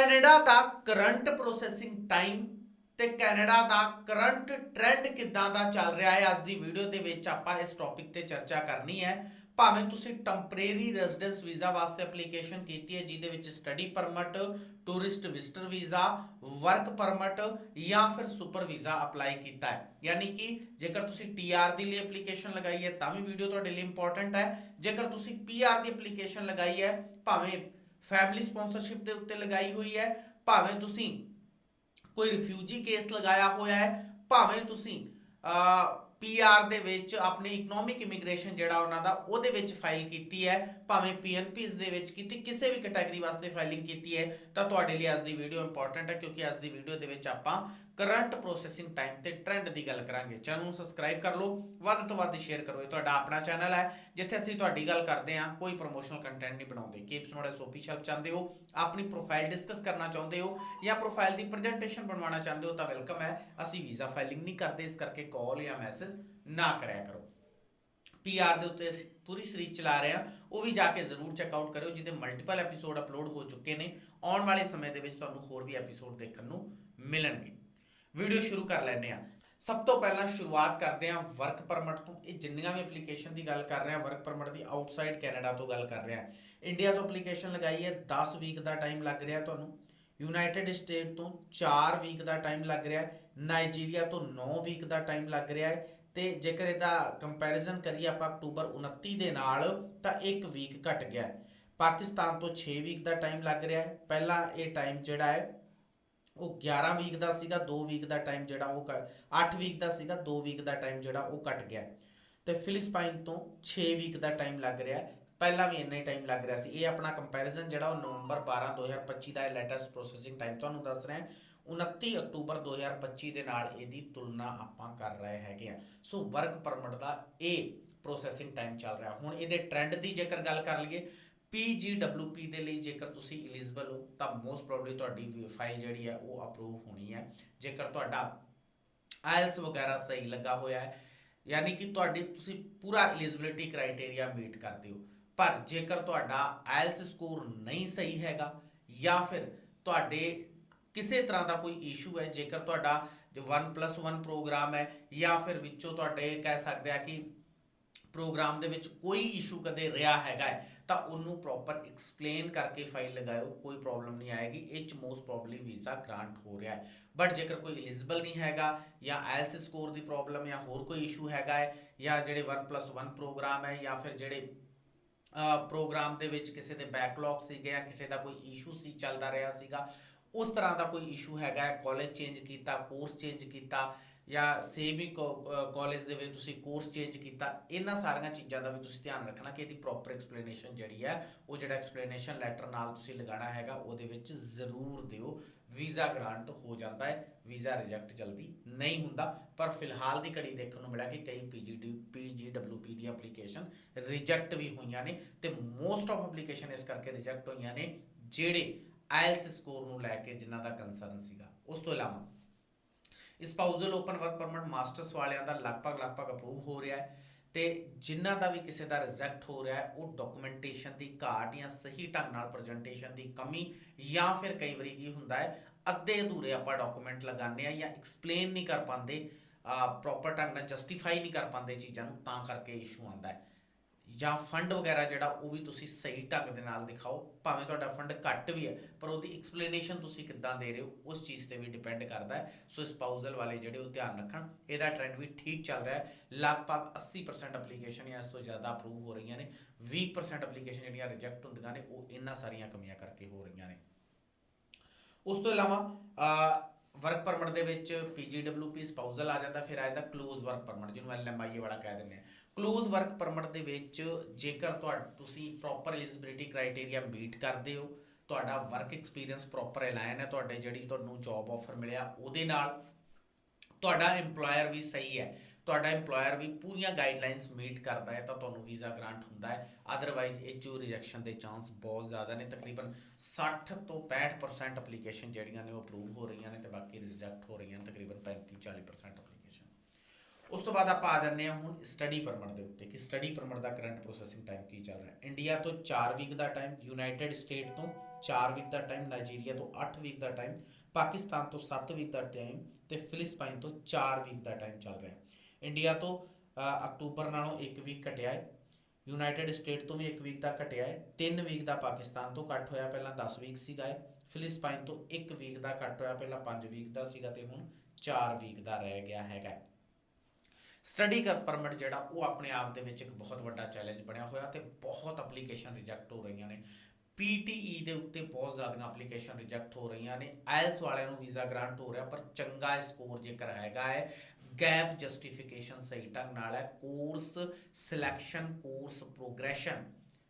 Canada ਦਾ current processing time ਤੇ Canada ਦਾ ਕਰੰਟ ਟ੍ਰੈਂਡ ਕਿੱਦਾਂ ਦਾ ਚੱਲ ਰਿਹਾ ਹੈ, ਅੱਜ ਦੀ ਵੀਡੀਓ ਦੇ ਵਿੱਚ ਆਪਾਂ ਇਸ ਟੌਪਿਕ ਤੇ ਚਰਚਾ ਕਰਨੀ ਹੈ। ਭਾਵੇਂ ਤੁਸੀਂ ਟੈਂਪਰੇਰੀ ਰੈਜ਼ੀਡੈਂਸ ਵੀਜ਼ਾ ਵਾਸਤੇ ਐਪਲੀਕੇਸ਼ਨ ਕੀਤੀ ਹੈ, ਜਿਹਦੇ ਵਿੱਚ study permit tourist visitor visa work permit ਜਾਂ ਫਿਰ ਸੁਪਰ ਵੀਜ਼ਾ ਅਪਲਾਈ ਕੀਤਾ ਹੈ। ਯਾਨੀ ਕਿ ਜੇਕਰ ਤੁਸੀਂ ਟੀਆਰ ਦੀ ਲਈ ਐਪਲੀਕੇਸ਼ਨ ਲਗਾਈ ਹੈ, ਤਾਂ ਵੀ ਵੀਡੀਓ ਤੁਹਾਡੇ ਲਈ ਇੰਪੋਰਟੈਂਟ ਹੈ। ਜੇਕਰ ਤੁਸੀਂ ਪੀਆਰ ਦੀ ਐਪਲੀਕੇਸ਼ਨ ਲਗਾਈ ਹੈ, ਭਾਵੇਂ ਫੈਮਿਲੀ ਸਪਾਂਸਰਸ਼ਿਪ ਦੇ ਉੱਤੇ ਲਗਾਈ ਹੋਈ ਹੈ। ਭਾਵੇਂ ਤੁਸੀਂ ਕੋਈ ਰਿਫਿਊਜੀ ਕੇਸ ਲਗਾਇਆ ਹੋਇਆ ਹੈ, ਭਾਵੇਂ ਤੁਸੀਂ ਪੀਆਰ ਦੇ ਵਿੱਚ ਆਪਣੀ ਇਕਨੋਮਿਕ ਇਮੀਗ੍ਰੇਸ਼ਨ ਜਿਹੜਾ ਉਹਨਾਂ ਦਾ, ਉਹਦੇ ਵਿੱਚ ਫਾਈਲ ਕੀਤੀ ਹੈ। ਭਾਵੇਂ ਪੀਐਨਪੀਸ ਦੇ ਵਿੱਚ ਕੀਤੀ, ਕਿਸੇ ਵੀ ਕੈਟਾਗਰੀ ਵਾਸਤੇ ਫਾਈਲਿੰਗ ਕੀਤੀ ਹੈ, ਤਾਂ ਤੁਹਾਡੇ ਲਈ ਅੱਜ ਦੀ ਵੀਡੀਓ ਇੰਪੋਰਟੈਂਟ ਹੈ, ਕਿਉਂਕਿ ਅੱਜ ਦੀ ਵੀਡੀਓ ਦੇ ਵਿੱਚ ਆਪਾਂ ਕਰੰਟ ਪ੍ਰੋਸੈਸਿੰਗ ਟਾਈਮ ਤੇ ਟ੍ਰੈਂਡ ਦੀ ਗੱਲ ਕਰਾਂਗੇ। ਚੈਨਲ ਨੂੰ ਸਬਸਕ੍ਰਾਈਬ ਕਰ ਲਓ, ਵੱਧ ਤੋਂ ਵੱਧ ਸ਼ੇਅਰ ਕਰੋ। ਇਹ ਤੁਹਾਡਾ ਆਪਣਾ ਚੈਨਲ ਹੈ। ਜਿੱਥੇ ਅਸੀਂ ਤੁਹਾਡੀ ਗੱਲ ਕਰਦੇ ਹਾਂ, ਕੋਈ ਪ੍ਰੋਮੋਸ਼ਨਲ ਕੰਟੈਂਟ ਨਹੀਂ ਬਣਾਉਂਦੇ। ਕੀਪਸ ਨੋਟ ਐਸ ਆਫੀਸ਼ੀਅਲ ਚਾਹੁੰਦੇ ਹੋ, ਆਪਣੀ ਪ੍ਰੋਫਾਈਲ ਡਿਸਕਸ ਕਰਨਾ ਚਾਹੁੰਦੇ ਹੋ, ਜਾਂ ਪ੍ਰੋਫਾਈਲ ਦੀ ਪ੍ਰੈਜੈਂਟੇਸ਼ਨ ਬਣਵਾਉਣਾ ਚਾਹੁੰਦੇ ਹੋ, ਤਾਂ ਵੈਲਕਮ ਹੈ। ਅਸੀਂ ਵੀਜ਼ਾ ਫਾਈਲਿੰਗ ਨਹੀਂ ਕਰਦੇ, ਇਸ ਕਰਕੇ ਕਾਲ ਜਾਂ ਮੈਸੇਜ ਨਾ ਕਰਿਆ ਕਰੋ। ਪੀਆਰ ਦੇ ਉੱਤੇ ਪੂਰੀ ਸੀਰੀਜ਼ ਚਲਾ ਰਹੇ ਹਾਂ। ਉਹ ਵੀ ਜਾ ਕੇ ਜ਼ਰੂਰ ਚੈੱਕ ਆਊਟ ਕਰਿਓ, ਜਿਹਦੇ ਮਲਟੀਪਲ ਐਪੀਸੋਡ ਅਪਲੋਡ ਹੋ ਚੁੱਕੇ ਨੇ। ਆਉਣ ਵਾਲੇ ਸਮੇਂ ਦੇ ਵਿੱਚ ਤੁਹਾਨੂੰ ਹੋਰ ਵੀ ਐਪੀਸੋਡ ਦੇਖਣ ਨੂੰ ਮਿਲਣਗੇ। ਵੀਡੀਓ ਸ਼ੁਰੂ ਕਰ ਲੈਂਦੇ ਹਾਂ। ਸਭ ਤੋਂ ਪਹਿਲਾਂ ਸ਼ੁਰੂਆਤ ਕਰਦੇ ਹਾਂ ਵਰਕ ਪਰਮਿਟ ਤੋਂ। ਇਹ ਜਿੰਨੀਆਂ ਵੀ ਐਪਲੀਕੇਸ਼ਨ ਦੀ ਗੱਲ ਕਰ ਰਹੇ ਹਾਂ ਵਰਕ ਪਰਮਿਟ ਦੀ ਆਊਟਸਾਈਡ ਕੈਨੇਡਾ ਤੋਂ ਗੱਲ ਕਰ ਰਹੇ ਹਾਂ। ਇੰਡੀਆ ਤੋਂ ਐਪਲੀਕੇਸ਼ਨ ਲਗਾਈ ਹੈ 10 ਵੀਕ ਦਾ ਟਾਈਮ ਲੱਗ ਰਿਹਾ ਤੁਹਾਨੂੰ। ਯੂਨਾਈਟਿਡ ਸਟੇਟ ਤੋਂ 4 ਵੀਕ ਦਾ ਟਾਈਮ ਲੱਗ ਰਿਹਾ ਹੈ। ਨਾਈਜੀਰੀਆ ਤੋਂ 9 ਵੀਕ ਦਾ ਟਾਈਮ ਲੱਗ ਰਿਹਾ ਹੈ। ਤੇ ਜੇਕਰ ਇਹਦਾ ਕੰਪੈਰੀਜ਼ਨ ਕਰੀਏ ਆਪਾਂ ਅਕਤੂਬਰ 29 ਦੇ ਨਾਲ, ਤਾਂ 1 ਵੀਕ ਘਟ ਗਿਆ ਪਾਕਿਸਤਾਨ ਤੋਂ 6 ਵੀਕ ਦਾ ਟਾਈਮ ਲੱਗ ਰਿਹਾ ਹੈ। ਪਹਿਲਾਂ ਇਹ ਟਾਈਮ ਜਿਹੜਾ ਹੈ, ਉਹ 11 ਵੀਕ ਦਾ ਸੀਗਾ 2 ਵੀਕ ਦਾ ਟਾਈਮ ਜਿਹੜਾ ਉਹ 8 ਵੀਕ ਦਾ ਸੀਗਾ 2 ਵੀਕ ਦਾ ਟਾਈਮ ਜਿਹੜਾ ਉਹ ਘਟ ਗਿਆ ਹੈ। ਤੇ ਫਿਲਿਸਪਾਈਨ ਤੋਂ 6 ਵੀਕ ਦਾ ਟਾਈਮ ਲੱਗ ਰਿਹਾ ਪਹਿਲਾਂ ਵੀ ਇੰਨਾ ਹੀ ਟਾਈਮ ਲੱਗ ਰਿਹਾ ਸੀ। ਇਹ ਆਪਣਾ ਕੰਪੈਰੀਜ਼ਨ ਜਿਹੜਾ ਉਹ ਨਵੰਬਰ 12 2025 ਦਾ ਲੈਟੈਸਟ ਪ੍ਰੋਸੈਸਿੰਗ ਟਾਈਮ ਤੁਹਾਨੂੰ ਦੱਸ ਰਿਹਾ 29 ਅਕਤੂਬਰ 2025 ਦੇ ਨਾਲ ਇਹਦੀ ਤੁਲਨਾ ਆਪਾਂ ਕਰ ਰਹੇ ਹੈਗੇ ਆ ਸੋ ਵਰਕ ਪਰਮਿਟ ਦਾ ਇਹ ਪ੍ਰੋਸੈਸਿੰਗ ਟਾਈਮ ਚੱਲ ਰਿਹਾ। ਹੁਣ ਇਹਦੇ ਟ੍ਰੈਂਡ ਦੀ ਜੇਕਰ ਗੱਲ ਕਰ ਲਈਏ PGWP ਦੇ ਲਈ ਜੇਕਰ ਤੁਸੀਂ ਐਲੀਜੀਬਲ ਹੋ, ਤਾਂ ਮੋਸਟ ਪ੍ਰੋਬਬਲੀ ਤੁਹਾਡੀ ਫਾਈਲ ਜਿਹੜੀ ਹੈ ਉਹ ਅਪਰੂਵ ਹੋਣੀ ਹੈ। ਜੇਕਰ ਤੁਹਾਡਾ ਆਇਲਸ ਵਗੈਰਾ ਸਹੀ ਲੱਗਾ ਹੋਇਆ ਹੈ, ਯਾਨੀ ਕਿ ਤੁਹਾਡੀ ਤੁਸੀਂ ਪੂਰਾ ਐਲੀਜੀਬਿਲਿਟੀ ਕ੍ਰਾਈਟੇਰੀਆ ਮੀਟ ਕਰਦੇ ਹੋ। ਪਰ ਜੇਕਰ ਤੁਹਾਡਾ ਆਇਲਸ ਸਕੋਰ ਨਹੀਂ ਸਹੀ ਹੈਗਾ ਜਾਂ ਫਿਰ ਤੁਹਾਡੇ ਕਿਸੇ ਤਰ੍ਹਾਂ ਦਾ ਕੋਈ ਇਸ਼ੂ ਹੈ ਜੇਕਰ ਤੁਹਾਡਾ ਜੋ 1+1 ਪ੍ਰੋਗਰਾਮ ਹੈ ਜਾਂ ਫਿਰ ਵਿੱਚੋਂ ਤੁਹਾਡੇ ਕਹਿ ਸਕਦੇ ਆ ਕਿ ਪ੍ਰੋਗਰਾਮ ਦੇ ਵਿੱਚ ਕੋਈ ਇਸ਼ੂ ਕਦੇ ਰਿਹਾ ਹੈਗਾ ਹੈ, ਤਾਂ ਉਹਨੂੰ ਪ੍ਰੋਪਰ ਐਕਸਪਲੇਨ ਕਰਕੇ ਫਾਈਲ ਲਗਾਓ ਕੋਈ ਪ੍ਰੋਬਲਮ ਨਹੀਂ ਆਏਗੀ ਇਹ ਚ ਮੋਸਟ ਪ੍ਰੋਬਬਲੀ ਵੀਜ਼ਾ ਗ੍ਰਾਂਟ ਹੋ ਰਿਹਾ ਹੈ। ਬਟ ਜੇਕਰ ਕੋਈ ਐਲੀਜੀਬਲ ਨਹੀਂ ਹੈਗਾ ਜਾਂ ਆਇਲਸ ਸਕੋਰ ਦੀ ਪ੍ਰੋਬਲਮ ਜਾਂ ਹੋਰ ਕੋਈ ਇਸ਼ੂ ਹੈਗਾ ਹੈ ਜਾਂ ਜਿਹੜੇ 1+1 ਪ੍ਰੋਗਰਾਮ ਹੈ ਜਾਂ ਫਿਰ ਜਿਹੜੇ ਪ੍ਰੋਗਰਾਮ ਦੇ ਵਿੱਚ ਕਿਸੇ ਦੇ ਬੈਕਲੌਗ ਸੀਗੇ ਜਾਂ ਕਿਸੇ ਦਾ ਕੋਈ ਇਸ਼ੂ ਸੀ ਚੱਲਦਾ ਰਿਹਾ ਸੀਗਾ ਉਸ ਤਰ੍ਹਾਂ ਦਾ ਕੋਈ ਇਸ਼ੂ ਹੈਗਾ ਹੈ? ਕਾਲਜ ਚੇਂਜ ਕੀਤਾ ਕੋਰਸ ਚੇਂਜ ਕੀਤਾ ਜਾਂ ਸੇਮ ਹੀ ਕਾਲਜ ਦੇ ਵਿੱਚ ਤੁਸੀਂ ਕੋਰਸ ਚੇਂਜ ਕੀਤਾ, ਇਹਨਾਂ ਸਾਰੀਆਂ ਚੀਜ਼ਾਂ ਦਾ ਵੀ ਤੁਸੀਂ ਧਿਆਨ ਰੱਖਣਾ ਕਿ ਇਹਦੀ ਪ੍ਰੋਪਰ ਐਕਸਪਲੇਨੇਸ਼ਨ ਜਿਹੜੀ ਹੈ, ਉਹ ਜਿਹੜਾ ਐਕਸਪਲੇਨੇਸ਼ਨ ਲੈਟਰ ਨਾਲ ਤੁਸੀਂ ਲਗਾਉਣਾ ਹੈਗਾ, ਉਹਦੇ ਵਿੱਚ ਜ਼ਰੂਰ ਦਿਓ। ਵੀਜ਼ਾ ਗ੍ਰਾਂਟ ਹੋ ਜਾਂਦਾ ਹੈ ਵੀਜ਼ਾ ਰਿਜੈਕਟ ਜਲਦੀ ਨਹੀਂ ਹੁੰਦਾ, ਪਰ ਫਿਲਹਾਲ ਦੀ ਘੜੀ ਦੇਖਣ ਨੂੰ ਮਿਲਿਆ ਕਿ ਕਈ ਪੀਜੀਡੀ ਪੀਜੀਡਬਲਯੂਪੀ ਦੀਆਂ ਐਪਲੀਕੇਸ਼ਨ ਰਿਜੈਕਟ ਵੀ ਹੋਈਆਂ ਨੇ ਤੇ ਮੋਸਟ ਆਫ ਐਪਲੀਕੇਸ਼ਨ ਇਸ ਕਰਕੇ ਰਿਜੈਕਟ ਹੋਈਆਂ ਨੇ, ਜਿਹੜੇ ਆਇਲਸ ਸਕੋਰ ਨੂੰ ਲੈ ਕੇ ਜਿਨ੍ਹਾਂ ਦਾ ਕੰਸਰਨ ਸੀਗਾ, ਉਸ ਤੋਂ ਇਲਾਵਾ spousal open work permit masters ਵਾਲਿਆਂ ਦਾ ਲਗਭਗ ਲਗਭਗ ਅਪਰੂਵ ਹੋ ਰਿਹਾ ਹੈ ਤੇ ਜਿਨ੍ਹਾਂ ਦਾ ਵੀ ਕਿਸੇ ਦਾ ਰਿਜੈਕਟ ਹੋ ਰਿਹਾ ਹੈ, ਉਹ ਡਾਕੂਮੈਂਟੇਸ਼ਨ ਦੀ ਘਾਟ ਜਾਂ ਸਹੀ ਢੰਗ ਨਾਲ ਪ੍ਰੈਜੈਂਟੇਸ਼ਨ ਦੀ ਕਮੀ ਜਾਂ ਫਿਰ ਕਈ ਵਾਰੀ ਕੀ ਹੁੰਦਾ ਹੈ, ਅੱਧੇ ਅਧੂਰੇ ਆਪਾਂ ਡਾਕੂਮੈਂਟ ਲਗਾਉਂਦੇ ਆ ਜਾਂ ਐਕਸਪਲੇਨ ਨਹੀਂ ਕਰ ਪਾਉਂਦੇ ਪ੍ਰੋਪਰ ਢੰਗ ਨਾਲ ਜਸਟੀਫਾਈ ਨਹੀਂ ਕਰ ਪਾਉਂਦੇ ਚੀਜ਼ਾਂ ਨੂੰ, ਤਾਂ ਕਰਕੇ ਇਸ਼ੂ ਆਉਂਦਾ ਹੈ। ਜਾਂ ਫੰਡ ਵਗੈਰਾ ਜਿਹੜਾ ਉਹ ਵੀ ਤੁਸੀਂ ਸਹੀ ਢੰਗ ਦੇ ਨਾਲ ਦਿਖਾਓ, ਭਾਵੇਂ ਤੁਹਾਡਾ ਫੰਡ ਘੱਟ ਵੀ ਹੈ, ਪਰ ਉਹਦੀ ਐਕਸਪਲੇਨੇਸ਼ਨ ਤੁਸੀਂ ਕਿੱਦਾਂ ਦੇ ਰਹੇ ਹੋ, ਉਸ ਚੀਜ਼ ਤੇ ਵੀ ਡਿਪੈਂਡ ਕਰਦਾ ਹੈ। ਸੋ ਸਪਾਊਸਲ ਵਾਲੇ ਜਿਹੜੇ ਉਹ ਧਿਆਨ ਰੱਖਣ, ਇਹਦਾ ਟ੍ਰੈਂਡ ਵੀ ਠੀਕ ਚੱਲ ਰਿਹਾ ਹੈ। ਲਗਭਗ 80% ਐਪਲੀਕੇਸ਼ਨ ਜਾਂ ਇਸ ਤੋਂ ਜ਼ਿਆਦਾ ਅਪਰੂਵ ਹੋ ਰਹੀਆਂ ਨੇ 20% ਐਪਲੀਕੇਸ਼ਨ ਜਿਹੜੀਆਂ ਰਿਜੈਕਟ ਹੁੰਦੀਆਂ ਨੇ, ਉਹ ਇਹਨਾਂ ਸਾਰੀਆਂ ਕਮੀਆਂ ਕਰਕੇ ਹੋ ਰਹੀਆਂ ਨੇ। ਉਸ ਤੋਂ ਇਲਾਵਾ ਵਰਕ ਪਰਮਿਟ ਦੇ ਵਿੱਚ ਪੀਜੀਡਬਲਯੂਪੀ ਸਪਾਊਸਲ ਆ ਜਾਂਦਾ, ਫਿਰ ਆ ਜਾਂਦਾ ਕਲੋਜ਼ ਵਰਕ ਪਰਮਿਟ ਜਿਹਨੂੰ ਐਲਐਮਆਈਏ ਵਾਲਾ ਕਹਿ ਦਿੰਦੇ ਆ। ਕਲੋਜ਼ ਵਰਕ ਪਰਮਿਟ ਦੇ ਵਿੱਚ ਜੇਕਰ ਤੁਹਾਡਾ ਤੁਸੀਂ ਪ੍ਰੋਪਰ ਐਲੀਜੀਬਿਲਿਟੀ ਕ੍ਰਾਈਟੇਰੀਆ ਮੀਟ ਕਰਦੇ ਹੋ, ਤੁਹਾਡਾ ਵਰਕ ਐਕਸਪੀਰੀਅੰਸ ਪ੍ਰੋਪਰ ਅਲਾਈਨ ਹੈ, ਤੁਹਾਡੇ ਜਿਹੜੀ ਤੁਹਾਨੂੰ ਜੌਬ ਆਫਰ ਮਿਲਿਆ, ਉਹਦੇ ਨਾਲ ਤੁਹਾਡਾ EMPLOYER ਵੀ ਸਹੀ ਹੈ, ਤੁਹਾਡਾ EMPLOYER ਵੀ ਪੂਰੀਆਂ ਗਾਈਡਲਾਈਨਸ ਮੀਟ ਕਰਦਾ ਹੈ, ਤਾਂ ਤੁਹਾਨੂੰ ਵੀਜ਼ਾ ਗ੍ਰਾਂਟ ਹੁੰਦਾ ਹੈ। ਅਦਰਵਾਈਜ਼ ਇਹ 'ਚੋਂ ਰਿਜੈਕਸ਼ਨ ਦੇ ਚਾਂਸ ਬਹੁਤ ਜ਼ਿਆਦਾ ਨੇ, ਤਕਰੀਬਨ 60 ਤੋਂ 65% ਐਪਲੀਕੇਸ਼ਨ ਜਿਹੜੀਆਂ ਨੇ ਉਹ ਅਪਰੂਵ ਹੋ ਰਹੀਆਂ ਨੇ ਤੇ ਬਾਕੀ ਰਿਜੈਕਟ ਹੋ ਰਹੀਆਂ ਤਕਰੀਬਨ 35 40% ਐਪਲੀਕੇਸ਼ਨ ਉਸ ਤੋਂ ਬਾਅਦ ਆਪਾਂ ਆ ਜਾਂਦੇ ਹਾਂ ਹੁਣ ਸਟੱਡੀ ਪਰਮਿਟ ਦੇ ਉੱਤੇ ਕਿ ਸਟੱਡੀ ਪਰਮਿਟ ਦਾ ਕਰੰਟ ਪ੍ਰੋਸੈਸਿੰਗ ਟਾਈਮ ਕੀ ਚੱਲ ਰਿਹਾ ਹੈ ਇੰਡੀਆ ਤੋਂ 4 ਵੀਕ ਦਾ ਟਾਈਮ ਯੂਨਾਈਟਿਡ ਸਟੇਟ ਤੋਂ 4 ਵੀਕ ਦਾ ਟਾਈਮ ਨਾਈਜੀਰੀਆ ਤੋਂ 8 ਵੀਕ ਦਾ ਟਾਈਮ ਪਾਕਿਸਤਾਨ ਤੋਂ 7 ਵੀਕ ਦਾ ਟਾਈਮ ਤੇ ਫਿਲਿਸਪਾਈਨ ਤੋਂ 4 ਵੀਕ ਦਾ ਟਾਈਮ ਚੱਲ ਰਿਹਾ ਹੈ ਇੰਡੀਆ ਤੋਂ ਅਕਤੂਬਰ ਨਾਲੋਂ 1 ਵੀਕ ਘਟਿਆ ਹੈ ਯੂਨਾਈਟਿਡ ਸਟੇਟ ਤੋਂ ਵੀ 1 ਵੀਕ ਦਾ ਘਟਿਆ ਹੈ 3 ਵੀਕ ਦਾ ਪਾਕਿਸਤਾਨ ਤੋਂ ਘੱਟ ਹੋਇਆ ਪਹਿਲਾਂ 10 ਵੀਕ ਸੀਗਾ ਇਹ ਫਿਲਿਸਪਾਈਨ ਤੋਂ 1 ਵੀਕ ਦਾ ਘੱਟ ਹੋਇਆ ਪਹਿਲਾਂ 5 ਵੀਕ ਦਾ ਸੀਗਾ ਤੇ ਹੁਣ 4 ਵੀਕ ਦਾ ਰਹਿ ਗਿਆ ਹੈਗਾ ਸਟੱਡੀ ਕਰ ਪਰਮਿਟ ਜਿਹੜਾ, ਉਹ ਆਪਣੇ ਆਪ ਦੇ ਵਿੱਚ ਇੱਕ ਬਹੁਤ ਵੱਡਾ ਚੈਲੰਜ ਬਣਿਆ ਹੋਇਆ ਤੇ ਬਹੁਤ ਐਪਲੀਕੇਸ਼ਨ ਰਿਜੈਕਟ ਹੋ ਰਹੀਆਂ ਨੇ। PTE ਦੇ ਉੱਤੇ ਬਹੁਤ ਜ਼ਿਆਦੀਆਂ ਐਪਲੀਕੇਸ਼ਨ ਰਿਜੈਕਟ ਹੋ ਰਹੀਆਂ ਨੇ। ਆਇਲਸ ਵਾਲਿਆਂ ਨੂੰ ਵੀਜ਼ਾ ਗ੍ਰਾਂਟ ਹੋ ਰਿਹਾ, ਪਰ ਚੰਗਾ ਸਕੋਰ ਜੇਕਰ ਹੈਗਾ ਹੈ ਗੈਪ ਜਸਟੀਫਿਕੇਸ਼ਨ ਸਹੀ ਢੰਗ ਨਾਲ ਹੈ ਕੋਰਸ ਸਿਲੈਕਸ਼ਨ ਕੋਰਸ ਪ੍ਰੋਗਰੈਸ਼ਨ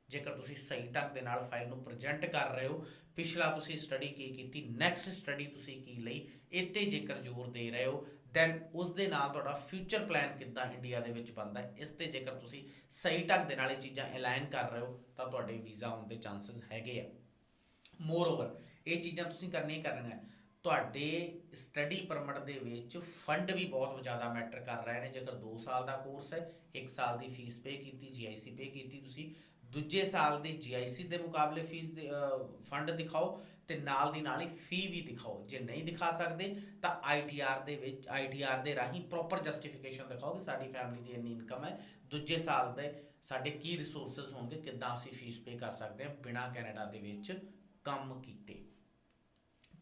ਜੇਕਰ ਤੁਸੀਂ ਸਹੀ ਢੰਗ ਦੇ ਨਾਲ ਫਾਈਲ ਨੂੰ ਪ੍ਰੈਜ਼ੈਂਟ ਕਰ ਰਹੇ ਹੋ, ਪਿਛਲਾ ਤੁਸੀਂ ਸਟੱਡੀ ਕੀ ਕੀਤੀ ਨੈਕਸਟ ਸਟੱਡੀ ਤੁਸੀਂ ਕੀ ਲਈ, ਇੱਥੇ ਜੇਕਰ ਜ਼ੋਰ ਦੇ ਰਹੇ ਹੋ ਦੈਨ ਉਸ ਦੇ ਨਾਲ ਤੁਹਾਡਾ ਫਿਊਚਰ ਪਲਾਨ ਕਿੱਦਾਂ ਇੰਡੀਆ ਦੇ ਵਿੱਚ ਬਣਦਾ ਹੈ, ਇਸ ਤੇ ਜੇਕਰ ਤੁਸੀਂ ਸਹੀ ਢੰਗ ਦੇ ਨਾਲ ਇਹ ਚੀਜ਼ਾਂ ਅਲਾਈਨ ਕਰ ਰਹੇ ਹੋ, ਤਾਂ ਤੁਹਾਡੇ ਵੀਜ਼ਾ ਆਉਣ ਦੇ ਚਾਂਸਸ ਹੈਗੇ ਆ। ਮੋਰ ਓਵਰ ਇਹ ਚੀਜ਼ਾਂ ਤੁਸੀਂ ਕਰਨੀਆਂ ਹੀ ਕਰਨੀਆਂ ਤੁਹਾਡੇ ਸਟੱਡੀ ਪਰਮਿਟ ਦੇ ਵਿੱਚ ਫੰਡ ਵੀ ਬਹੁਤ ਜ਼ਿਆਦਾ ਮੈਟਰ ਕਰ ਰਹੇ ਨੇ। ਜੇਕਰ 2 ਸਾਲ ਦਾ ਕੋਰਸ ਹੈ 1 ਸਾਲ ਦੀ ਫੀਸ ਪੇ ਕੀਤੀ ਜੀਆਈਸੀ ਪੇ ਕੀਤੀ ਤੁਸੀਂ, ਦੂਜੇ ਸਾਲ ਦੀ ਜੀਆਈਸੀ ਦੇ ਮੁਕਾਬਲੇ ਫੀਸ ਫੰਡ ਦਿਖਾਓ ਤੇ ਨਾਲ ਦੀ ਨਾਲ ਹੀ ਫੀ ਵੀ ਦਿਖਾਓ। ਜੇ ਨਹੀਂ ਦਿਖਾ ਸਕਦੇ, ਤਾਂ ਆਈਟੀਆਰ ਦੇ ਵਿੱਚ ਆਈਟੀਆਰ ਦੇ ਰਾਹੀਂ ਪ੍ਰੋਪਰ ਜਸਟੀਫਿਕੇਸ਼ਨ ਦਿਖਾਓ ਕਿ ਸਾਡੀ ਫੈਮਿਲੀ ਦੀ ਇੰਨੀ ਇਨਕਮ ਹੈ। ਦੂਜੇ ਸਾਲ ਦੇ ਸਾਡੇ ਕੀ ਰਿਸੋਰਸਸ ਹੋਣਗੇ, ਕਿੱਦਾਂ ਅਸੀਂ ਫੀਸ ਪੇ ਕਰ ਸਕਦੇ ਹਾਂ ਬਿਨਾਂ ਕੈਨੇਡਾ ਦੇ ਵਿੱਚ ਕੰਮ ਕੀਤੇ।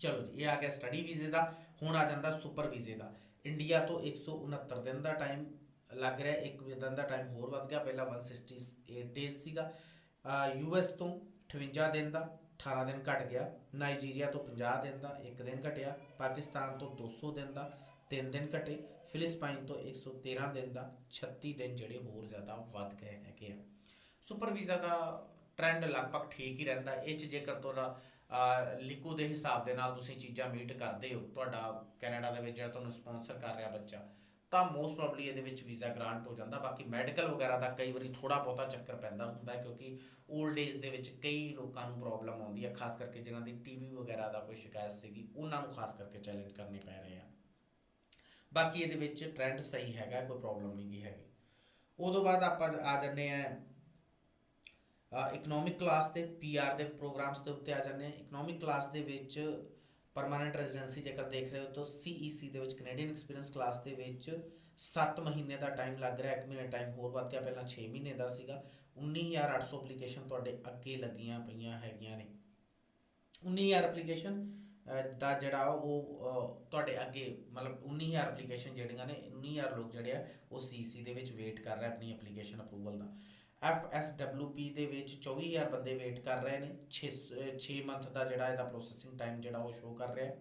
ਚਲੋ ਜੀ, ਇਹ ਆ ਗਿਆ ਸਟੱਡੀ ਵੀਜ਼ੇ ਦਾ। ਹੁਣ ਆ ਜਾਂਦਾ ਸੁਪਰ ਵੀਜ਼ੇ ਦਾ। ਇੰਡੀਆ ਤੋਂ 169 ਦਿਨ ਦਾ ਟਾਈਮ ਲੱਗ ਰਿਹਾ, ਇੱਕ ਦਿਨ ਦਾ ਟਾਈਮ ਹੋਰ ਵੱਧ ਗਿਆ। ਪਹਿਲਾਂ 168 ਡੇਜ਼ ਸੀਗਾ। ਯੂਐਸ ਤੋਂ 58 ਦਿਨ ਦਾ। 18 ਦਿਨ ਘਟ ਗਿਆ। ਨਾਈਜੀਰੀਆ ਤੋਂ 50 ਦਿਨ ਦਾ 1 ਦਿਨ ਘਟਿਆ। ਪਾਕਿਸਤਾਨ ਤੋਂ 200 ਦਿਨ ਦਾ 3 ਦਿਨ ਘਟੇ। ਫਿਲਿਸਪਾਈਨ ਤੋਂ 113 ਦਿਨ ਦਾ 36 ਦਿਨ ਜਿਹੜੇ ਹੋਰ ਜ਼ਿਆਦਾ ਵੱਧ ਗਏ ਹੈਗੇ ਆ। ਸੁਪਰ ਵੀਜ਼ਾ ਦਾ ਟ੍ਰੈਂਡ ਲਗਭਗ ਠੀਕ ਹੀ ਰਹਿੰਦਾ। ਇਹ ਚ ਜੇਕਰ ਤੁਹਾਡਾ ਲਿਕੋ ਦੇ ਹਿਸਾਬ ਦੇ ਨਾਲ ਤੁਸੀਂ ਚੀਜ਼ਾਂ ਮੀਟ ਕਰਦੇ ਹੋ, ਤੁਹਾਡਾ ਕੈਨੇਡਾ ਦੇ ਵਿੱਚ ਜਿਹੜਾ ਤੁਹਾਨੂੰ ਸਪਾਂਸਰ ਕਰ ਰਿਹਾ ਬੱਚਾ ਤਾਂ ਮੋਸਟ ਪ੍ਰੋਬਬਲੀ ਇਹਦੇ ਵਿੱਚ ਵੀਜ਼ਾ ਗ੍ਰਾਂਟ ਹੋ ਜਾਂਦਾ। ਬਾਕੀ ਮੈਡੀਕਲ ਵਗੈਰਾ ਦਾ ਕਈ ਵਾਰੀ ਥੋੜਾ ਬਹੁਤਾ ਚੱਕਰ ਪੈਂਦਾ ਹੁੰਦਾ ਕਿਉਂਕਿ 올ਡ ਏਜ ਦੇ ਵਿੱਚ ਕਈ ਲੋਕਾਂ ਨੂੰ ਪ੍ਰੋਬਲਮ ਆਉਂਦੀ ਹੈ, ਖਾਸ ਕਰਕੇ ਜਿਨ੍ਹਾਂ ਦੀ ਟੀਵੀ ਵਗੈਰਾ ਦਾ ਕੋਈ ਸ਼ਿਕਾਇਤ ਸੀਗੀ, ਉਹਨਾਂ ਨੂੰ ਖਾਸ ਕਰਕੇ ਚੈਲੰਜ ਕਰਨੇ ਪੈ ਰਹੇ ਆ। ਬਾਕੀ ਇਹਦੇ ਵਿੱਚ ਟ੍ਰੈਂਡ ਸਹੀ ਹੈਗਾ, ਕੋਈ ਪ੍ਰੋਬਲਮ ਨਹੀਂ ਗੀ ਹੈਗੀ। ਉਦੋਂ ਬਾਅਦ ਆਪਾਂ ਆ ਜੰਨੇ ਆ ਇਕਨੋਮਿਕ ਕਲਾਸ ਤੇ ਪੀਆਰ ਦੇ ਪ੍ਰੋਗਰਾਮਸ ਦੇ ਉੱਤੇ ਆ ਜਾਂਦੇ ਆ ਇਕਨੋਮਿਕ ਕਲਾਸ ਦੇ ਵਿੱਚ ਪਰਮਾਨੈਂਟ ਰੈਜ਼ੀਡੈਂਸੀ ਜੇਕਰ ਦੇਖ ਰਹੇ ਹੋ ਤਾਂ ਸੀਈਸੀ ਦੇ ਵਿੱਚ ਕੈਨੇਡੀਅਨ ਐਕਸਪੀਰੀਅੰਸ ਕਲਾਸ ਦੇ ਵਿੱਚ 7 ਮਹੀਨੇ ਦਾ ਟਾਈਮ ਲੱਗ ਰਿਹਾ 1 ਮਹੀਨੇ ਟਾਈਮ ਹੋਰ ਵੱਧ ਗਿਆ, ਪਹਿਲਾਂ 6 ਮਹੀਨੇ ਦਾ ਸੀਗਾ। 19800 ਐਪਲੀਕੇਸ਼ਨ ਤੁਹਾਡੇ ਅੱਗੇ ਲੱਗੀਆਂ ਪਈਆਂ ਹੈਗੀਆਂ ਨੇ। 19000 ਐਪਲੀਕੇਸ਼ਨ ਦਾ ਜਿਹੜਾ ਉਹ ਤੁਹਾਡੇ ਅੱਗੇ, ਮਤਲਬ 19000 ਐਪਲੀਕੇਸ਼ਨ ਜਿਹੜੀਆਂ ਨੇ 19000 ਲੋਕ ਜਿਹੜੇ ਆ, ਉਹ ਸੀਸੀ ਦੇ ਵਿੱਚ ਵੇਟ ਕਰ ਰਹੇ ਆਪਣੀ ਐਪਲੀਕੇਸ਼ਨ ਅਪਰੂਵਲ ਦਾ। FSWP ਦੇ ਵਿੱਚ 24000 ਬੰਦੇ ਵੇਟ ਕਰ ਰਹੇ ਨੇ 6 6 ਮੰਥ ਦਾ ਜਿਹੜਾ ਇਹਦਾ ਪ੍ਰੋਸੈਸਿੰਗ ਟਾਈਮ ਜਿਹੜਾ ਉਹ ਸ਼ੋ ਕਰ ਰਿਹਾ। ਹੈ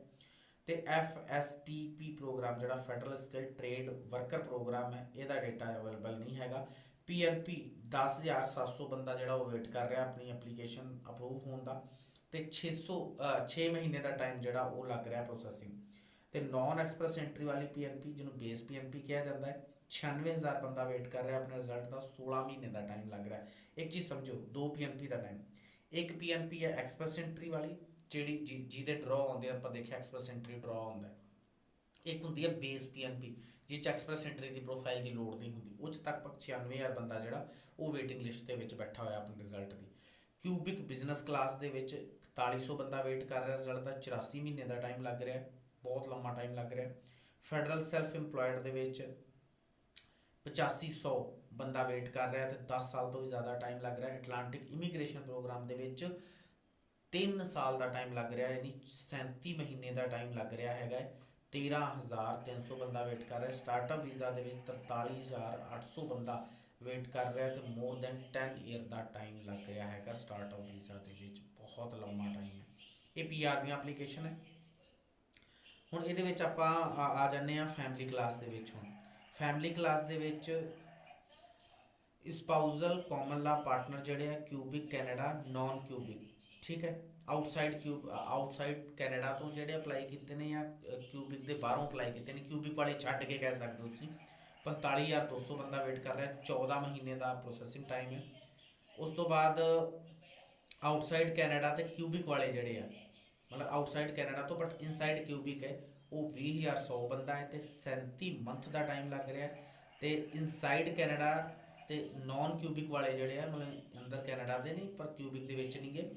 ਤੇ FSTP ਪ੍ਰੋਗਰਾਮ ਜਿਹੜਾ federal skill trade worker programme ਹੈ, ਇਹਦਾ ਡਾਟਾ ਅਵੇਲੇਬਲ ਨਹੀਂ ਹੈਗਾ। PNP 10700 ਬੰਦਾ ਜਿਹੜਾ ਉਹ ਵੇਟ ਕਰ ਰਿਹਾ ਆਪਣੀ ਐਪਲੀਕੇਸ਼ਨ ਅਪਰੂਵ ਹੋਣ ਦਾ। ਤੇ 600 6 ਮਹੀਨੇ ਦਾ ਟਾਈਮ ਜਿਹੜਾ ਉਹ ਲੱਗ ਰਿਹਾ ਪ੍ਰੋਸੈਸਿੰਗ ਤੇ ਨਾਨ ਐਕਸਪ੍ਰੈਸ ਐਂਟਰੀ ਵਾਲੀ PNP ਜਿਹਨੂੰ ਬੇਸ PNP ਕਿਹਾ ਜਾਂਦਾ ਹੈ 96000 ਬੰਦਾ ਵੇਟ ਕਰ ਰਿਹਾ, ਆਪਣੇ ਰਿਜ਼ਲਟ ਦਾ 16 ਮਹੀਨੇ ਦਾ ਟਾਈਮ ਲੱਗ ਰਿਹਾ। ਇੱਕ ਚੀਜ਼ ਸਮਝੋ, ਦੋ PNP ਦਾ ਟਾਈਮ ਇੱਕ PNP ਹੈ ਐਕਸਪ੍ਰੈਸ ਐਂਟਰੀ ਵਾਲੀ, ਜਿਹੜੀ ਜਿ- ਜਿਹਦੇ ਡਰਾ ਆਉਂਦੇ ਆਪਾਂ ਦੇਖਿਆ ਐਕਸਪ੍ਰੈਸ ਐਂਟਰੀ ਡਰਾ ਆਉਂਦਾ ਇੱਕ ਹੁੰਦੀ ਹੈ ਬੇਸ PNP ਜਿਹ ਚ ਐਕਸਪ੍ਰੈਸ ਐਂਟਰੀ ਦੀ ਪ੍ਰੋਫਾਈਲ ਦੀ ਲੋੜ ਨਹੀਂ ਹੁੰਦੀ। ਉਹ ਚ ਤੱਕ 96000 ਬੰਦਾ ਜਿਹੜਾ, ਉਹ ਵੇਟਿੰਗ ਲਿਸਟ ਦੇ ਵਿੱਚ ਬੈਠਾ ਹੋਇਆ ਆਪਣੇ ਰਿਜ਼ਲਟ ਦੀ। ਕਿਊਬਿਕ ਬਿਜ਼ਨਸ ਕਲਾਸ ਦੇ ਵਿੱਚ 4100 ਬੰਦਾ ਵੇਟ ਕਰ ਰਿਹਾ ਰਿਜ਼ਲਟ ਦਾ 84 ਮਹੀਨੇ ਦਾ ਟਾਈਮ ਲੱਗ ਰਿਹਾ ਬਹੁਤ ਲੰਮਾ ਟਾਈਮ ਲੱਗ ਰਿਹਾ ਫੈਡਰਲ ਸੈਲਫ EMPLOYED ਦੇ ਵਿੱਚ 8500 ਬੰਦਾ ਵੇਟ ਕਰ ਰਿਹਾ ਤੇ 10 ਸਾਲ ਤੋਂ ਵੀ ਜ਼ਿਆਦਾ ਟਾਈਮ ਲੱਗ ਰਿਹਾ। ਐਟਲਾਂਟਿਕ ਇਮੀਗ੍ਰੇਸ਼ਨ ਪ੍ਰੋਗਰਾਮ ਦੇ ਵਿੱਚ 3 ਸਾਲ ਦਾ ਟਾਈਮ ਲੱਗ ਰਿਹਾ, ਯਾਨੀ 37 ਮਹੀਨੇ ਦਾ ਟਾਈਮ ਲੱਗ ਰਿਹਾ ਹੈਗਾ ਹੈ। 13300 ਬੰਦਾ ਵੇਟ ਕਰ ਰਿਹਾ। ਸਟਾਰਟਅਪ ਵੀਜ਼ਾ ਦੇ ਵਿੱਚ 43800 ਬੰਦਾ ਵੇਟ ਕਰ ਰਿਹਾ ਤੇ ਮੋਰ ਦੈਨ 10 ਇਅਰ ਦਾ ਟਾਈਮ ਲੱਗ ਰਿਹਾ ਹੈਗਾ ਸਟਾਰਟਅਪ ਵੀਜ਼ਾ ਦੇ ਵਿੱਚ। ਬਹੁਤ ਲੰਮਾ ਟਾਈਮ ਹੈ। ਇਹ ਪੀਆਰ ਦੀਆਂ ਐਪਲੀਕੇਸ਼ਨ ਹੈ। ਹੁਣ ਇਹਦੇ ਵਿੱਚ ਆਪਾਂ ਆ- ਆ ਜਾਂਦੇ ਆ ਫੈਮਿਲੀ ਕਲਾਸ ਦੇ ਵਿੱਚ ਹੁਣ। ਫੈਮਿਲੀ ਕਲਾਸ ਦੇ ਵਿੱਚ ਸਪਾਊਜ਼ਲ ਕਾਮਨ ਲਾ ਪਾਰਟਨਰ ਜਿਹੜੇ ਆ, ਕਿਊਬਿਕ ਕੈਨੇਡਾ ਨਾਨ ਕਿਊਬਿਕ ਠੀਕ ਹੈ? ਆਊਟਸਾਈਡ ਕਿਊਬ ਆਊਟਸਾਈਡ ਕੈਨੇਡਾ ਤੋਂ ਜਿਹੜੇ ਅਪਲਾਈ ਕੀਤੇ ਨੇ ਜਾਂ ਕਿਊਬਿਕ ਦੇ ਬਾਹਰੋਂ ਅਪਲਾਈ ਕੀਤੇ ਨੇ, ਕਿਊਬਿਕ ਵਾਲੇ ਛੱਡ ਕੇ ਕਹਿ ਸਕਦੇ ਹੋ ਤੁਸੀਂ। 45200 ਬੰਦਾ ਵੇਟ ਕਰ ਰਿਹਾ 14 ਮਹੀਨੇ ਦਾ ਪ੍ਰੋਸੈਸਿੰਗ ਟਾਈਮ ਹੈ। ਉਸ ਤੋਂ ਬਾਅਦ ਆਊਟਸਾਈਡ ਕੈਨੇਡਾ ਤੇ ਕਿਊਬਿਕ ਵਾਲੇ ਜਿਹੜੇ ਆ, ਮਤਲਬ ਆਊਟਸਾਈਡ ਕੈਨੇਡਾ ਤੋਂ ਬਟ ਇਨਸਾਈਡ ਕਿਊਬਿਕ ਹੈ। ਉਹ 20100 ਬੰਦਾ ਹੈ ਤੇ 37 ਮੰਥ ਦਾ ਟਾਈਮ ਲੱਗ ਰਿਹਾ ਹੈ ਤੇ ਇਨਸਾਈਡ ਕੈਨੇਡਾ ਤੇ ਨਾਨ ਕਿਊਬਿਕ ਵਾਲੇ ਜਿਹੜੇ ਆ, ਮਤਲਬ ਅੰਦਰ ਕੈਨੇਡਾ ਦੇ ਨਹੀਂ, ਪਰ ਕਿਊਬਿਕ ਦੇ ਵਿੱਚ ਨਹੀਂਗੇ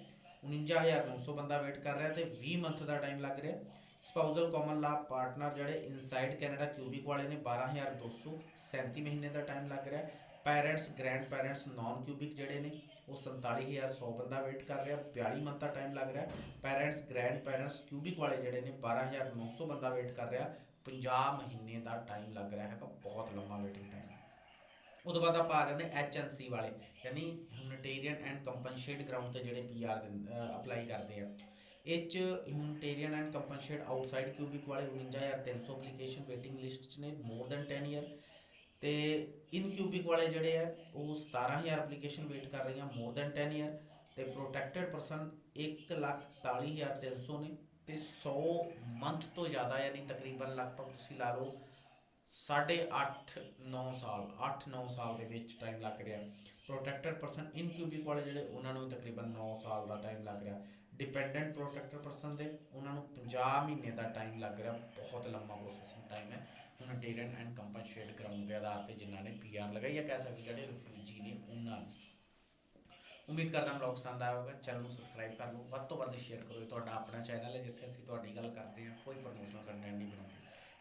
49900 ਬੰਦਾ ਵੇਟ ਕਰ ਰਿਹਾ ਤੇ 20 ਮੰਥ ਦਾ ਟਾਈਮ ਲੱਗ ਰਿਹਾ ਸਪਾਊਸਲ ਕਾਮਨ ਲਾ ਪਾਰਟਨਰ ਜਿਹੜੇ ਇਨਸਾਈਡ ਕੈਨੇਡਾ ਕਿਊਬਿਕ ਵਾਲੇ ਨੇ 12237 ਮਹੀਨੇ ਦਾ ਟਾਈਮ ਲੱਗ ਰਿਹਾ parents grandparents non cubic ਜਿਹੜੇ ਨੇ, ਉਹ 47100 ਬੰਦਾ ਵੇਟ ਕਰ ਰਿਹਾ 42 ਮੰਥ ਦਾ ਟਾਈਮ ਲੱਗ ਰਿਹਾ। ਪੈਰੈਂਟਸ ਗ੍ਰੈਂਡ ਪੈਰੈਂਟਸ ਕਿਊਬਿਕ ਵਾਲੇ ਜਿਹੜੇ ਨੇ 12900 ਬੰਦਾ ਵੇਟ ਕਰ ਰਿਹਾ। 50 ਮਹੀਨੇ ਦਾ ਟਾਈਮ ਲੱਗ ਰਿਹਾ ਹੈਗਾ, ਬਹੁਤ ਲੰਮਾ ਵੇਟਿੰਗ ਟਾਈਮ ਹੈ। ਉਦੋਂ ਬਾਅਦ ਆਪਾਂ ਆ ਜਾਂਦੇ ਐਚਐਨਸੀ ਵਾਲੇ, ਯਾਨੀ ਹਿਊਮਨਿਟੇਰੀਅਨ ਐਂਡ ਕੰਪਨਸੇਟ ਗਰਾਊਂਡ ਤੇ ਜਿਹੜੇ ਪੀਆਰ ਅਪਲਾਈ ਕਰਦੇ ਆ। ਇਹ ਚ humanitarian and compassionate outside Quebec ਵਾਲੇ 49300 ਐਪਲੀਕੇਸ਼ਨ ਵੇਟਿੰਗ ਲਿਸਟ 'ਚ ਨੇ ਮੋਰ ਦੈਨ 10 ਇਅਰ ਤੇ ਇਨਕਿਊਬਿਕ ਵਾਲੇ ਜਿਹੜੇ ਆ, ਉਹ 17000 ਐਪਲੀਕੇਸ਼ਨ ਵੇਟ ਕਰ ਰਹੀਆਂ ਮੋਰ ਦੈਨ 10 ਇਅਰ ਤੇ ਪ੍ਰੋਟੈਕਟਡ ਪਰਸਨ 144300 ਨੇ ਤੇ 100 ਮੰਥ ਤੋਂ ਜ਼ਿਆਦਾ ਯਾਨੀ ਤਕਰੀਬਨ ਲਗਭਗ ਤੁਸੀਂ ਲਾ ਲਓ ਸਾਢੇ 8 9 ਸਾਲ 8 9 ਸਾਲ ਦੇ ਵਿੱਚ ਟਾਈਮ ਲੱਗ ਰਿਹਾ। ਪ੍ਰੋਟੈਕਟਡ ਪਰਸਨ ਇਨਕਿਊਬਿਕ ਵਾਲੇ ਜਿਹੜੇ, ਉਹਨਾਂ ਨੂੰ ਤਕਰੀਬਨ 9 ਸਾਲ ਦਾ ਟਾਈਮ ਲੱਗ ਰਿਹਾ। ਡਿਪੈਂਡੈਂਟ ਪ੍ਰੋਟੈਕਟਡ ਪਰਸਨ ਦੇ, ਉਹਨਾਂ ਨੂੰ 50 ਮਹੀਨੇ ਦਾ ਟਾਈਮ ਲੱਗ ਰਿਹਾ। ਬਹੁਤ ਲੰਮਾ ਪ੍ਰੋਸੈਸਿੰਗ ਟਾਈਮ ਹੈ। ਹਿਊਮਨਿਟੇਰੀਅਨ ਐਂਡ ਕੰਪਨਸੇਟ ਗਰਾਊਂਡ ਦੇ ਆਧਾਰ ਤੇ ਜਿਨ੍ਹਾਂ ਨੇ ਪੀਆਰ ਲਗਾਈ ਹੈ ਕਹਿ ਸਕਦੇ ਜਿਹੜੇ ਰਿਫਿਊਜੀ ਨੇ ਉਹਨਾਂ ਨੂੰ। ਉਮੀਦ ਕਰਦਾ ਬਲੌਗ ਪਸੰਦ ਆਇਆ ਹੋਵੇਗਾ, ਚੈਨਲ ਨੂੰ ਸਬਸਕ੍ਰਾਈਬ ਕਰ ਲਓ, ਵੱਧ ਤੋਂ ਵੱਧ ਸ਼ੇਅਰ ਕਰੋ ਇਹ ਤੁਹਾਡਾ ਆਪਣਾ ਚੈਨਲ ਹੈ ਜਿੱਥੇ ਅਸੀਂ ਤੁਹਾਡੀ ਗੱਲ ਕਰਦੇ ਹਾਂ, ਕੋਈ ਪ੍ਰਮੋਸ਼ਨਲ ਕੰਟੈਂਟ ਨਹੀਂ ਬਣਾਉਂਦੇ।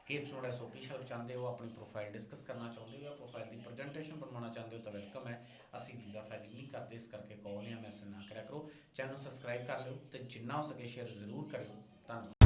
ਕੀ ਐਪੀਸੋਡ ਹੈ ਸੋਪੀਸ਼ਲ ਚਾਹੁੰਦੇ ਹੋ ਆਪਣੀ ਪ੍ਰੋਫਾਈਲ ਡਿਸਕਸ ਕਰਨਾ ਚਾਹੁੰਦੇ ਹੋ ਜਾਂ ਪ੍ਰੋਫਾਈਲ ਦੀ ਪ੍ਰੈਜੈਂਟੇਸ਼ਨ ਬਣਵਾਉਣਾ ਚਾਹੁੰਦੇ ਹੋ ਤਾਂ ਵੈਲਕਮ ਹੈ। ਅਸੀਂ ਵੀਜ਼ਾ ਫਾਈਲਿੰਗ ਨਹੀਂ ਕਰਦੇ, ਇਸ ਕਰਕੇ ਕਾਲ ਜਾਂ ਮੈਸੇਜ ਨਾ ਕਰਿਆ ਕਰੋ। ਚੈਨਲ ਨੂੰ ਸਬਸਕ੍ਰਾਈਬ ਕਰ ਲਿਓ ਤੇ ਜਿੰਨਾ ਹੋ ਸਕੇ ਸ਼ੇਅਰ ਜ਼ਰੂਰ ਕਰਿਓ। ਧੰਨਵਾਦ।